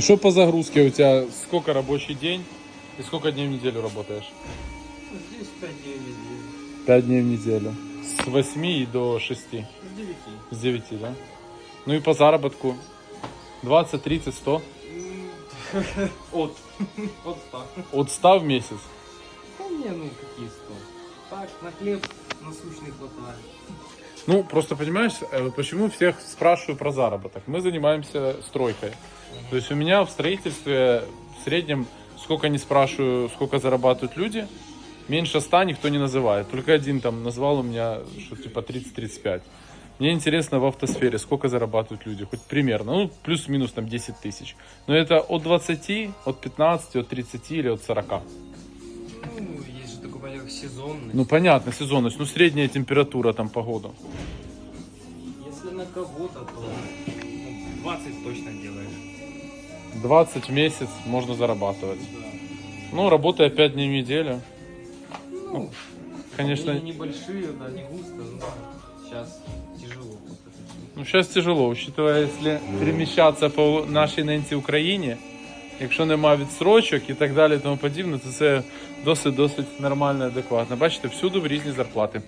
И что по загрузке у тебя? Сколько рабочий день? И сколько дней в неделю работаешь? Здесь 5 дней в неделю. Пять дней в неделю. С 8 и до 6. С 9. С 9, да? Ну и по заработку? 20, 30, 100? От. От 100. От 100 в месяц? Да не, ну какие 100. Так, на хлеб насущный хватает. Ну, просто понимаешь, э, почему всех спрашиваю про заработок? Мы занимаемся стройкой. То есть у меня в строительстве в среднем, сколько не спрашиваю, сколько зарабатывают люди, меньше 100 никто не называет. Только один там назвал у меня, что типа 30-35. Мне интересно в автосфере, сколько зарабатывают люди, хоть примерно, ну, плюс-минус там 10 тысяч. Но это от 20, от 15, от 30 или от 40. Ну, есть же такой понятие сезонность. Ну, понятно, сезонность, ну, средняя температура там по году. Если на кого-то, то ну, 20 точно делаешь. 20 в месяц можно зарабатывать. Да. Ну, работая 5 дней в неделю. Ну, Конечно, Они небольшие, да, не густо, но сейчас тяжело. просто. ну, сейчас тяжело, учитывая, если переміщатися по нашій ненці Україні, якщо нема відстрочок і так далі, і тому подібне, то це досить-досить нормально, адекватно. Бачите, всюди в різні зарплати.